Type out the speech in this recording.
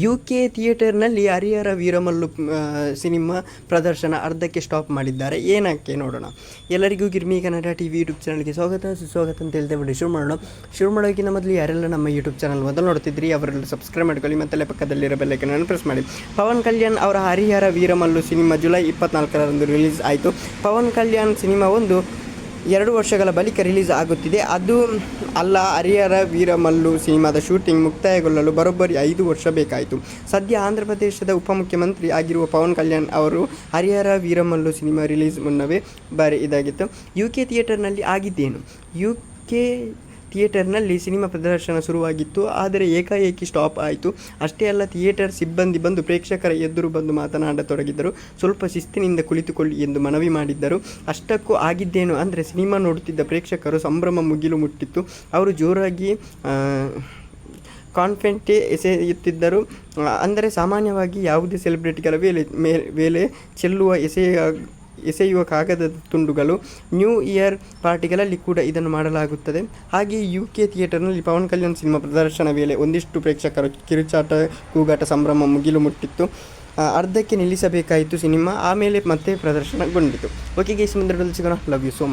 You K ಥಿಯೇಟರ್ನಲ್ಲಿ Harihara Veeramallu cinema ಪ್ರದರ್ಶನ ಅರ್ಧಕ್ಕೆ ಸ್ಟಾಪ್ ಮಾಡಿದ್ದಾರೆ. ಏನಕ್ಕೆ ನೋಡೋಣ? ಎಲ್ಲರಿಗೂ Girmi Kannada T V YouTube ಚಾನಲ್ಗೆ ಸ್ವಾಗತ. ಸುಸ್ವಾಗತ ಅಂತ ಹೇಳ್ತಾ ಬಿಡಿ ಶುರು ಮಾಡೋಣ ಶುರು ಮಾಡೋಕ್ಕಿಂತ ಮೊದಲು ಯಾರೆಲ್ಲ ನಮ್ಮ ಯೂಟ್ಯೂಬ್ ಚಾನಲ್ ಮೊದಲು ನೋಡ್ತಿದ್ರಿ. ಅವರೆಲ್ಲ ಸಬ್ಸ್ಕ್ರೈಬ್ ಮಾಡ್ಕೊಳ್ಳಿ. ಮತ್ತು ಪಕ್ಕದಲ್ಲಿರೋ ಅನ್ನು ಪ್ರೆಸ್ ಮಾಡಿ. ಪವನ್ ಕಲ್ಯಾಣ್ ಅವರ ಹರಿಹರ ವೀರಮಲ್ಲು ಸಿನಿಮಾ ಜುಲೈ ಇಪ್ಪತ್ನಾಲ್ಕರಂದು ರಿಲೀಸ್ ಆಯಿತು. ಪವನ್ ಕಲ್ಯಾಣ್ ಸಿನಿಮಾ ಒಂದು ಎರಡು ವರ್ಷಗಳ ಬಳಿಕ ರಿಲೀಸ್ ಆಗುತ್ತಿದೆ. ಅದು ಅಲ್ಲ, ಹರಿಹರ ವೀರಮಲ್ಲು ಸಿನಿಮಾದ ಶೂಟಿಂಗ್ ಮುಕ್ತಾಯಗೊಳ್ಳಲು ಬರೋಬ್ಬರಿ ಐದು ವರ್ಷ ಬೇಕಾಯಿತು. ಸದ್ಯ ಆಂಧ್ರ ಪ್ರದೇಶದ ಉಪಮುಖ್ಯಮಂತ್ರಿ ಆಗಿರುವ ಪವನ್ ಕಲ್ಯಾಣ್ ಅವರು ಹರಿಹರ ವೀರಮಲ್ಲು ಸಿನಿಮಾ ರಿಲೀಸ್ ಮುನ್ನವೇ ಬಾರಿ ಇದಾಗಿತ್ತು. ಯು ಕೆ ಥಿಯೇಟರ್ನಲ್ಲಿ ಆಗಿದ್ದೇನು? ಯು ಕೆ ಥಿಯೇಟರ್ನಲ್ಲಿ ಸಿನಿಮಾ ಪ್ರದರ್ಶನ ಶುರುವಾಗಿತ್ತು ಆದರೆ ಏಕಾಏಕಿ ಸ್ಟಾಪ್ ಆಯಿತು. ಅಷ್ಟೇ ಅಲ್ಲ ಥಿಯೇಟರ್ ಸಿಬ್ಬಂದಿ ಬಂದು ಪ್ರೇಕ್ಷಕರ ಎದುರು ಬಂದು ಮಾತನಾಡತೊಡಗಿದ್ದರು ಸ್ವಲ್ಪ ಶಿಸ್ತಿನಿಂದ ಕುಳಿತುಕೊಳ್ಳಿ ಎಂದು ಮನವಿ ಮಾಡಿದ್ದರು. ಅಷ್ಟಕ್ಕೂ ಆಗಿದ್ದೇನು ಅಂದರೆ ಸಿನಿಮಾ ನೋಡುತ್ತಿದ್ದ ಪ್ರೇಕ್ಷಕರು ಸಂಭ್ರಮ ಮುಗಿಲು ಮುಟ್ಟಿತ್ತು. ಅವರು ಜೋರಾಗಿ ಆ, ಕಾನ್ಫೆಂಟೇ ಎಸೆಯುತ್ತಿದ್ದರು. ಅಂದರೆ ಸಾಮಾನ್ಯವಾಗಿ ಯಾವುದೇ ಸೆಲೆಬ್ರಿಟಿಗಳ ವೇಳೆ ಮೇಲೆ ಚೆಲ್ಲುವ ಎಸೆಯ ಎಸೆಯುವ ಕಾಗದದ ತುಂಡುಗಳು ನ್ಯೂ ಇಯರ್ ಪಾರ್ಟಿಗಳಲ್ಲಿ ಕೂಡ ಇದನ್ನು ಮಾಡಲಾಗುತ್ತದೆ. ಹಾಗೆ ಯು ಕೆ ಥಿಯೇಟರ್ನಲ್ಲಿ ಪವನ್ ಕಲ್ಯಾಣ್ ಸಿನಿಮಾ ಪ್ರದರ್ಶನ ವೇಳೆ ಒಂದಿಷ್ಟು ಪ್ರೇಕ್ಷಕರು ಕಿರುಚಾಟ, ಕೂಗಾಟ ಸಂಭ್ರಮ ಮುಗಿಲು ಮುಟ್ಟಿತ್ತು. ಅರ್ಧಕ್ಕೆ ನಿಲ್ಲಿಸಬೇಕಾಯಿತು ಸಿನಿಮಾ, ಆಮೇಲೆ ಮತ್ತೆ ಪ್ರದರ್ಶನಗೊಂಡಿತು. ಓಕೆ ಗೇಸ್ ಮುಂದೆ ಸಿಗೋಣ. Love you so much